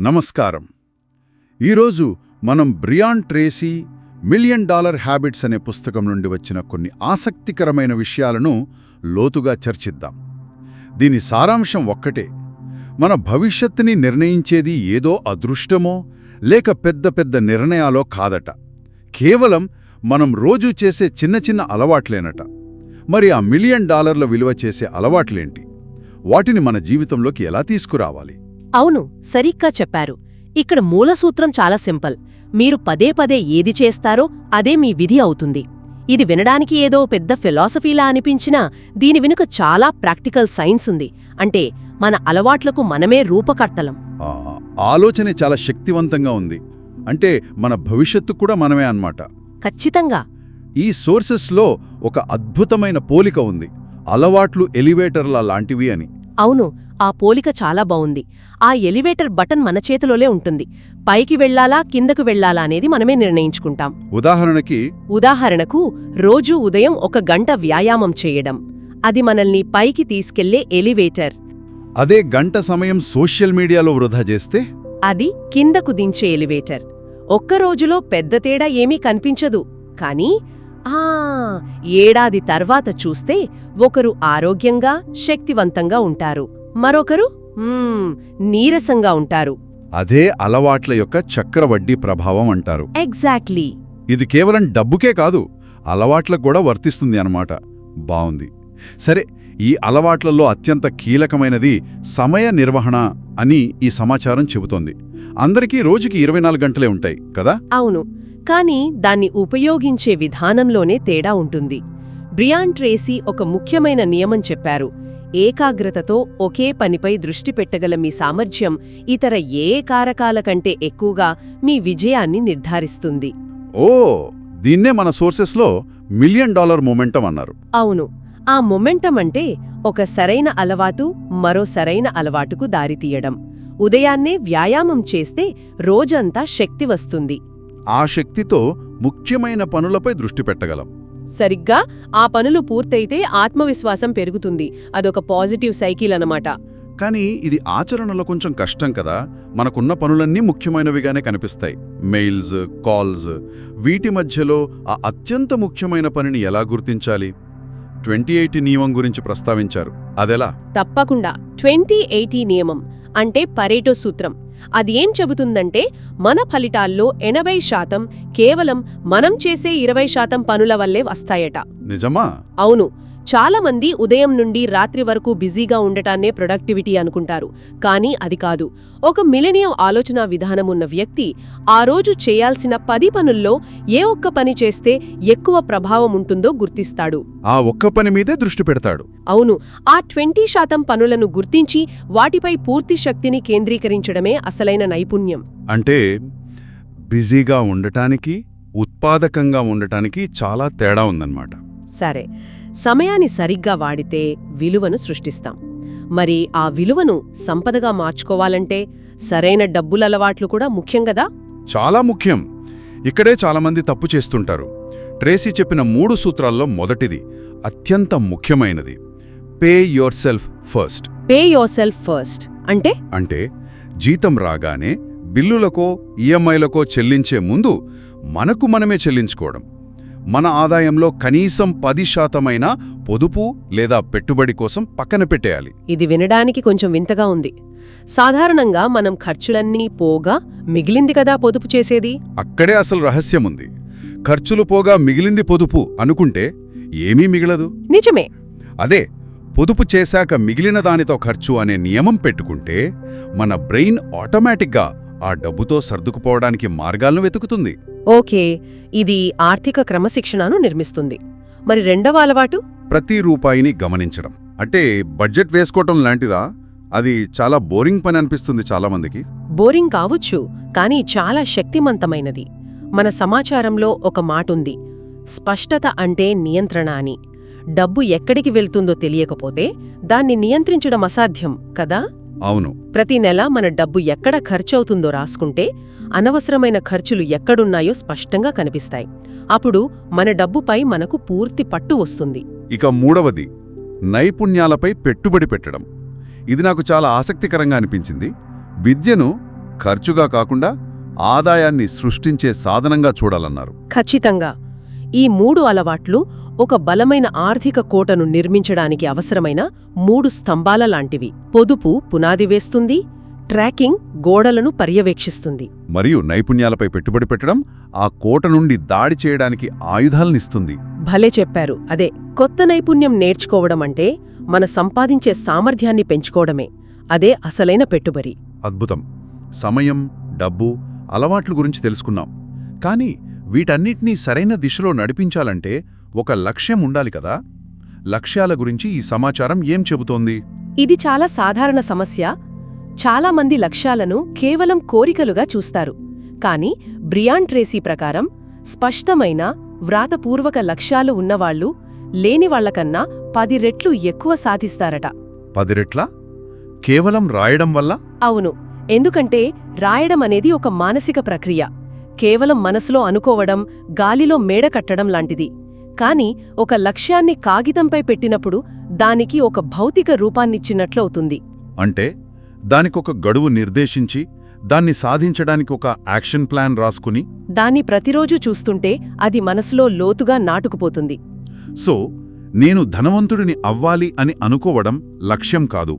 నమస్కారం. ఈరోజు మనం Brian Tracy million dollar habits అనే పుస్తకం నుండి వచ్చిన కొన్ని ఆసక్తికరమైన విషయాలను లోతుగా చర్చిద్దాం. దీని సారాంశం ఒక్కటే. మన భవిష్యత్తుని నిర్ణయించేది ఏదో అదృష్టమో లేక పెద్ద పెద్ద నిర్ణయాలో కాదట. కేవలం మనం రోజూ చేసే చిన్న చిన్న అలవాట్లేనట. మరి ఆ మిలియన్ డాలర్ల విలువ చేసే అలవాట్లేంటి? వాటిని మన జీవితంలోకి ఎలా తీసుకురావాలి? అవును సరిగ్గా చెప్పారు. ఇక్కడ మూలసూత్రం చాలా సింపుల్. మీరు పదే పదే ఏది చేస్తారో అదే మీ విధి అవుతుంది. ఇది వినడానికి ఏదో పెద్ద ఫిలాసఫీలా అనిపించినా దీని వెనుక చాలా ప్రాక్టికల్ సైన్స్ ఉంది. అంటే మన అలవాట్లకు మనమే రూపకర్తలం. ఆలోచనే చాలా శక్తివంతంగా ఉంది. అంటే మన భవిష్యత్తు కూడా మనమే అన్నమాట. ఖచ్చితంగా. ఈ సోర్సెస్లో ఒక అద్భుతమైన పోలిక ఉంది. అలవాట్లు ఎలివేటర్ల లాంటివి అని. అవును ఆ పోలిక చాలా బావుంది. ఆ ఎలివేటర్ బటన్ మన చేతిలోనే ఉంటుంది. పైకి వెళ్ళాలా కిందకు వెళ్ళాలా అనేది మనమే నిర్ణయించుకుంటాం. ఉదాహరణకి ఉదాహరణకు రోజూ ఉదయం ఒక గంట వ్యాయామం చేయడం. అది మనల్ని పైకి తీసుకెళ్ళే ఎలివేటర్. అదే గంట సమయం సోషల్ మీడియాలో వృధా చేస్తే? అది కిందకు దించే ఎలివేటర్. ఒక్క రోజులో పెద్ద తేడా ఏమీ కనిపించదు. కానీ ఆ ఏడాది తర్వాత చూస్తే ఒకరు ఆరోగ్యంగా శక్తివంతంగా ఉంటారు. మరొకరు నీరసంగా ఉంటారు. అదే అలవాట్ల యొక్క చక్రవడ్డీ ప్రభావం అంటారు. ఎగ్జాక్ట్లీ. ఇది కేవలం డబ్బుకే కాదు అలవాట్లకు కూడా వర్తిస్తుంది అన్నమాట. బావుంది. సరే ఈ అలవాట్లలో అత్యంత కీలకమైనది సమయ నిర్వహణ అని ఈ సమాచారం చెబుతోంది. అందరికీ రోజుకి ఇరవై నాలుగు గంటలే ఉంటాయి కదా? అవును. కానీ దాన్ని ఉపయోగించే విధానంలోనే తేడా ఉంటుంది. బ్రియాన్ ట్రేసీ ఒక ముఖ్యమైన నియమం చెప్పారు. ఏకాగ్రతతో ఒకే పనిపై దృష్టి పెట్టగల మీ సామర్థ్యం ఇతర ఏ కారకాల కంటే ఎక్కువగా మీ విజయాన్ని నిర్ధారిస్తుంది. ఓ దీన్నే మన సోర్సెస్లో మిలియన్ డాలర్ మొమెంటం అన్నారు. అవును ఆ మొమెంటం అంటే ఒక సరైన అలవాటు మరో సరైన అలవాటుకు దారితీయడం. ఉదయాన్నే వ్యాయామం చేస్తే రోజంతా శక్తి వస్తుంది. ఆ శక్తితో ముఖ్యమైన పనులపై దృష్టి పెట్టగలం. సరిగ్గా ఆ పనులు పూర్తయితే ఆత్మవిశ్వాసం పెరుగుతుంది. అదొక పాజిటివ్ సైకిల్ అనమాట కానీ ఇది ఆచరణలో కొంచెం కష్టం కదా. మనకున్న పనులన్నీ ముఖ్యమైనవిగానే కనిపిస్తాయి. Mails calls. వీటి మధ్యలో ఆ అత్యంత ముఖ్యమైన పనిని ఎలా గుర్తించాలి? ట్వంటీ ఎయిటీ నియమం గురించి ప్రస్తావించారు. అదెలా? తప్పకుండా. ట్వంటీ ఎయిటీ నియమం అంటే పరేటో సూత్రం. అది ఏం చెబుతుందంటే మన ఫలితాల్లో ఎనభై శాతం కేవలం మనం చేసే ఇరవై శాతం పనుల వల్లే వస్తాయట. నిజమా? అవును. చాలా మంది ఉదయం నుండి రాత్రి వరకు బిజీగా ఉండటాన్నే ప్రొడక్టివిటీ అనుకుంటారు. కానీ అది కాదు. ఒక మిలినియం ఆలోచన విధానం ఉన్న వ్యక్తి ఆ రోజు చేయాల్సిన పది పనుల్లో ఏ ఒక్క పని చేస్తే ఎక్కువ ప్రభావం ఉంటుందో గుర్తిస్తాడు. ఆ ఒక్క పని మీదే దృష్టి పెడతాడు. అవును. ఆ ట్వంటీ శాతం పనులను గుర్తించి వాటిపై పూర్తి శక్తిని కేంద్రీకరించడమే అసలైన నైపుణ్యం. అంటే బిజీగా ఉండటానికి ఉత్పాదకంగా ఉండటానికి చాలా తేడా ఉందన్నమాట. సరే. సమయాన్ని సరిగ్గా వాడితే విలువను సృష్టిస్తాం. మరి ఆ విలువను సంపదగా మార్చుకోవాలంటే సరైన డబ్బుల అలవాట్లు కూడా ముఖ్యం గదా? చాలా ముఖ్యం. ఇక్కడే చాలామంది తప్పు చేస్తుంటారు. ట్రేసీ చెప్పిన మూడు సూత్రాల్లో మొదటిది అత్యంత ముఖ్యమైనది. Pay yourself first. Pay yourself first. అంటే? అంటే జీతం రాగానే బిల్లులకో ఈఎంఐలకో చెల్లించే ముందు మనకు మనమే చెల్లించుకోవడం. మన ఆదాయంలో కనీసం పది శాతమైన పొదుపు లేదా పెట్టుబడి కోసం పక్కన పెట్టేయాలి. ఇది వినడానికి కొంచెం వింతగా ఉంది. సాధారణంగా మనం ఖర్చులన్నీ పోగా మిగిలింది కదా పొదుపు చేసేది? అక్కడే అసలు రహస్యముంది ఖర్చులు పోగా మిగిలింది పొదుపు అనుకుంటే ఏమీ మిగలదు. నిజమే. అదే పొదుపు చేశాక మిగిలిన దానితో ఖర్చు అనే నియమం పెట్టుకుంటే మన బ్రెయిన్ ఆటోమేటిక్గా ఆ డబ్బుతో సర్దుకుపోవడానికి మార్గాలను వెతుకుతుంది. ఓకే ఇది ఆర్థిక క్రమశిక్షణను నిర్మిస్తుంది. మరి రెండవ అలవాటు? ప్రతి రూపాయిని గమనించడం. అంటే బడ్జెట్ వేసుకోవటం లాంటిదా? అది చాలా బోరింగ్ పని అనిపిస్తుంది చాలామందికి. బోరింగ్ కావచ్చు కానీ చాలా శక్తిమంతమైనది. మన సమాచారంలో ఒక మాటుంది. స్పష్టత అంటే నియంత్రణ అని. డబ్బు ఎక్కడికి వెళ్తుందో తెలియకపోతే దాన్ని నియంత్రించడం అసాధ్యం కదా? అవును. ప్రతి నెల మన డబ్బు ఎక్కడ ఖర్చవుతుందో రాసుకుంటే అనవసరమైన ఖర్చులు ఎక్కడున్నాయో స్పష్టంగా కనిపిస్తాయి. అప్పుడు మన డబ్బుపై మనకు పూర్తి పట్టు వస్తుంది. ఇక మూడవది నైపుణ్యాలపై పెట్టుబడి పెట్టడం. ఇది నాకు చాలా ఆసక్తికరంగా అనిపించింది. విద్యను ఖర్చుగా కాకుండా ఆదాయాన్ని సృష్టించే సాధనంగా చూడాలన్నారు. ఖచ్చితంగా. ఈ మూడు అలవాట్లు ఒక బలమైన ఆర్థిక కోటను నిర్మించడానికి అవసరమైన మూడు స్తంభాల లాంటివి. పొదుపు పునాది వేస్తుంది ట్రాకింగ్ గోడలను పర్యవేక్షిస్తుంది. మరియు నైపుణ్యాలపై పెట్టుబడి పెట్టడం ఆ కోట నుండి దాడి చేయడానికి ఆయుధాలనిస్తుంది భలే చెప్పారు. అదే కొత్త నైపుణ్యం నేర్చుకోవడం అంటే మన సంపాదించే సామర్థ్యాన్ని పెంచుకోవడమే. అదే అసలైన పెట్టుబడి. అద్భుతం. సమయం డబ్బు అలవాట్ల గురించి తెలుసుకున్నాం. కానీ వీటన్నిటినీ సరైన దిశలో నడిపించాలంటే ఒక లక్ష్యం ఉండాలి కదా? లక్ష్యాల గురించి ఈ సమాచారం ఏం చెబుతోంది? ఇది చాలా సాధారణ సమస్య. చాలామంది లక్ష్యాలను కేవలం కోరికలుగా చూస్తారు. కాని బ్రియాన్ ట్రేసీ ప్రకారం స్పష్టమైన వ్రాతపూర్వక లక్ష్యాలు ఉన్నవాళ్ళు లేనివాళ్ళకన్నా పది రెట్లు ఎక్కువ సాధిస్తారట. పది రెట్ల? కేవలం రాయడం వల్ల? అవును. ఎందుకంటే రాయడం అనేది ఒక మానసిక ప్రక్రియ. కేవలం మనసులో అనుకోవడం గాలిలో మేడ కట్టడం లాంటిది. కాని ఒక లక్ష్యాన్ని కాగితంపై పెట్టినప్పుడు దానికి ఒక భౌతిక రూపాన్నిచ్చినట్లవుతుంది అంటే దానికొక గడువు నిర్దేశించి దాన్ని సాధించడానికి ఒక యాక్షన్ ప్లాన్ రాసుకుని దాన్ని ప్రతిరోజు చూస్తుంటే అది మనసులో లోతుగా నాటుకుపోతుంది. సో నేను ధనవంతుడిని అవ్వాలి అని అనుకోవడం లక్ష్యం కాదు.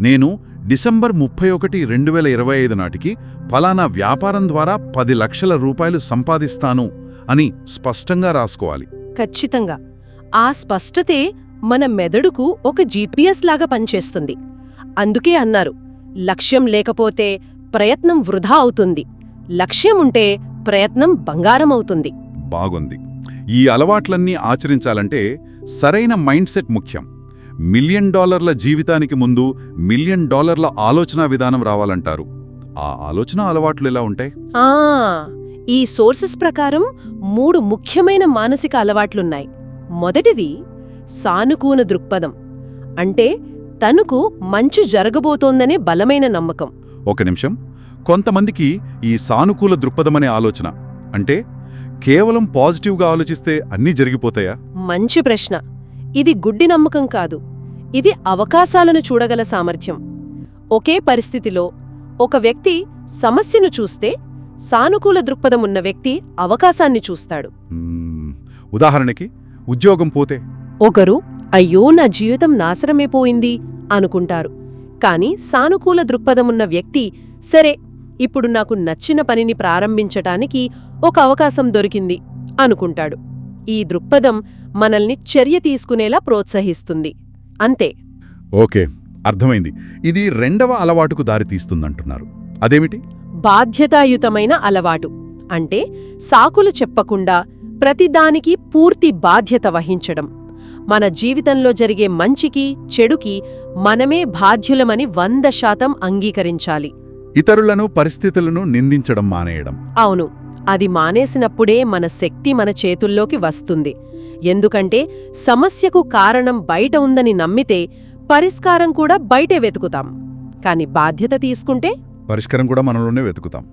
నేను డిసెంబర్ ముప్పై ఒకటి రెండు వేల ఇరవై ఐదు నాటికి ఫలానా వ్యాపారం ద్వారా పది లక్షల రూపాయలు సంపాదిస్తాను అని స్పష్టంగా రాసుకోవాలి. ఖచ్చితంగా. ఆ స్పష్టతే మన మెదడుకు ఒక జీపీఎస్ లాగా పనిచేస్తుంది. అందుకే అన్నారు లక్ష్యం లేకపోతే ప్రయత్నం వృధా అవుతుంది. లక్ష్యం ఉంటే ప్రయత్నం బంగారం అవుతుంది. బాగుంది. ఈ అలవాట్లన్నీ ఆచరించాలంటే సరైన మైండ్ సెట్ ముఖ్యం. మిలియన్ డాలర్ల జీవితానికి ముందు మిలియన్ డాలర్ల ఆలోచనా విధానం రావాలంటారు. ఆ ఆలోచన అలవాట్లు ఎలా ఉంటాయి? ఆ ఈ సోర్సెస్ ప్రకారం మూడు ముఖ్యమైన మానసిక అలవాట్లున్నాయి. మొదటిది సానుకూల దృక్పథం. అంటే తనకు మంచు జరగబోతోందనే బలమైన నమ్మకం. ఒక నిమిషం. కొంతమందికి ఈ సానుకూల దృక్పథమనే ఆలోచన. అంటే కేవలం పాజిటివ్గా ఆలోచిస్తే అన్నీ జరిగిపోతాయా? మంచి ప్రశ్న. ఇది గుడ్డి నమ్మకం కాదు. ఇది అవకాశాలను చూడగల సామర్థ్యం. ఒకే పరిస్థితిలో ఒక వ్యక్తి సమస్యను చూస్తే సానుకూల దృక్పథం ఉన్న వ్యక్తి అవకాశాన్ని చూస్తాడు. ఉదాహరణకి ఉద్యోగం పోతే. ఒకరు అయ్యో నా జీవితం నాశనమైపోయింది అనుకుంటారు. కాని సానుకూల దృక్పథమున్న వ్యక్తి సరే ఇప్పుడు నాకు నచ్చిన పనిని ప్రారంభించటానికి ఒక అవకాశం దొరికింది అనుకుంటాడు. ఈ దృక్పథం మనల్ని చర్య తీసుకునేలా ప్రోత్సహిస్తుంది. అంతే. ఓకే అర్థమైంది. ఇది రెండవ అలవాటుకు దారితీస్తుందంటున్నారు. అదేమిటి? బాధ్యతాయుతమైన అలవాటు. అంటే సాకులు చెప్పకుండా ప్రతిదానికి పూర్తి బాధ్యత వహించడం. మన జీవితంలో జరిగే మంచికి చెడుకి మనమే బాధ్యులమని వంద శాతం అంగీకరించాలి. ఇతరులను పరిస్థితులను నిందించడం మానేయడం. అవును. అది మానేసినప్పుడే మన శక్తి మన చేతుల్లోకి వస్తుంది. ఎందుకంటే సమస్యకు కారణం బయట ఉందని నమ్మితే పరిష్కారం కూడా బయటే వెతుకుతాం. కాని బాధ్యత తీసుకుంటే పరిష్కారం కూడా మనలోనే వెతుకుతాం.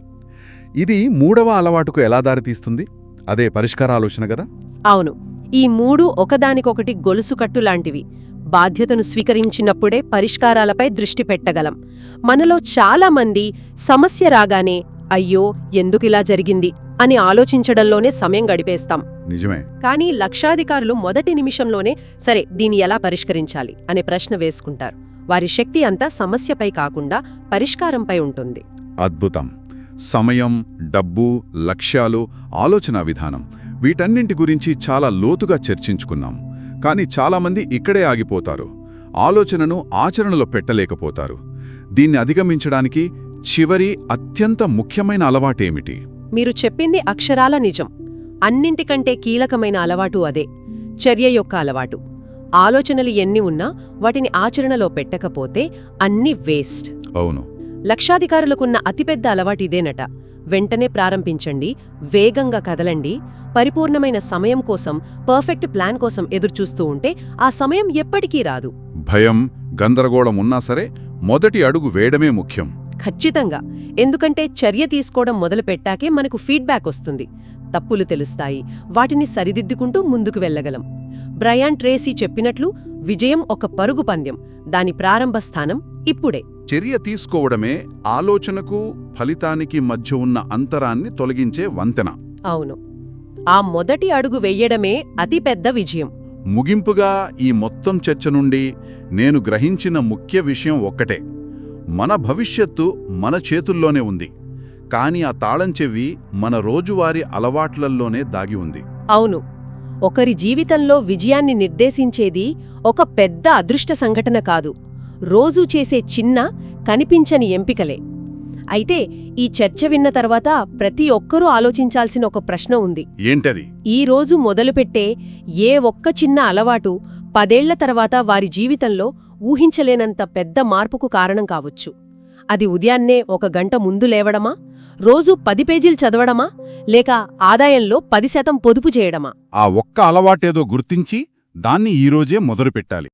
ఇది మూడవ అలవాటుకు ఎలా దారితీస్తుంది అదే పరిష్కార ఆలోచన కదా? అవును. ఈ మూడు ఒకదానికొకటి గొలుసుకట్టు లాంటివి. బాధ్యతను స్వీకరించినప్పుడే పరిష్కారాలపై దృష్టి పెట్టగలం. మనలో చాలా మంది సమస్య రాగానే అయ్యో ఎందుకిలా జరిగింది? అని ఆలోచించడంలోనే సమయం గడిపేస్తాం. నిజమే. కానీ లక్షాధికారులు మొదటి నిమిషంలోనే సరే దీన్ని ఎలా పరిష్కరించాలి? అనే ప్రశ్న వేసుకుంటారు. వారి శక్తి అంతా సమస్యపై కాకుండా పరిష్కారంపై ఉంటుంది. అద్భుతం. సమయం డబ్బు లక్ష్యాలు ఆలోచన విధానం వీటన్నింటి గురించి చాలా లోతుగా చర్చించుకున్నాం. కానీ చాలామంది ఇక్కడే ఆగిపోతారు. ఆలోచనను ఆచరణలో పెట్టలేకపోతారు. దీన్ని అధిగమించడానికి చివరి అత్యంత ముఖ్యమైన అలవాటేమిటి? మీరు చెప్పింది అక్షరాల నిజం. అన్నింటికంటే కీలకమైన అలవాటు అదే. చర్య యొక్క అలవాటు. ఆలోచనలు ఎన్ని ఉన్నా వాటిని ఆచరణలో పెట్టకపోతే అన్ని వేస్ట్. అవును. లక్షాధికారులకున్న అతిపెద్ద అలవాటు ఇదేనట. వెంటనే ప్రారంభించండి వేగంగా కదలండి పరిపూర్ణమైన సమయం కోసం పర్ఫెక్ట్ ప్లాన్ కోసం ఎదురుచూస్తూ ఉంటే ఆ సమయం ఎప్పటికీ రాదు. భయం గందరగోళం ఉన్నా సరే మొదటి అడుగు వేయడమే ముఖ్యం. ఖచ్చితంగా. ఎందుకంటే చర్య తీసుకోవడం మొదలుపెట్టాకే మనకు ఫీడ్బ్యాక్ వస్తుంది. తప్పులు తెలుస్తాయి. వాటిని సరిదిద్దుకుంటూ ముందుకు వెళ్ళగలం. బ్రయాన్ ట్రేసీ చెప్పినట్లు విజయం ఒక పరుగు పందెం. దాని ప్రారంభ స్థానం ఇప్పుడే. చర్య తీసుకోవడమే ఆలోచనకు ఫలితానికి మధ్య ఉన్న అంతరాన్ని తొలగించే వంతెన. అవును. ఆ మొదటి అడుగు వెయ్యడమే అతిపెద్ద విజయం. ముగింపుగా ఈ మొత్తం చర్చ నుండి నేను గ్రహించిన ముఖ్య విషయం ఒక్కటే. మన భవిష్యత్తు మన చేతుల్లోనే ఉంది. కాని ఆ తాళం చెవి మన రోజువారీ అలవాట్లల్లోనే దాగి ఉంది. అవును. ఒకరి జీవితంలో విజయాన్ని నిర్దేశించేది ఒక పెద్ద అదృష్ట సంఘటన కాదు. రోజూ చేసే చిన్న కనిపించని ఎంపికలే. అయితే ఈ చర్చ విన్న తర్వాత ప్రతి ఒక్కరూ ఆలోచించాల్సిన ఒక ప్రశ్న ఉంది. ఏంటది? ఈ రోజు మొదలుపెట్టే ఏ ఒక్క చిన్న అలవాటు పదేళ్ళ తర్వాత వారి జీవితంలో ఊహించలేనంత పెద్ద మార్పుకు కారణం కావచ్చు. అది ఉదయాన్నే ఒక గంట ముందు లేవడమా? రోజు పది పేజీలు చదవడమా? లేక ఆదాయంలో పది శాతం పొదుపు చేయడమా? ఆ ఒక్క అలవాటేదో గుర్తించి దాన్ని ఈరోజే మొదలుపెట్టాలి.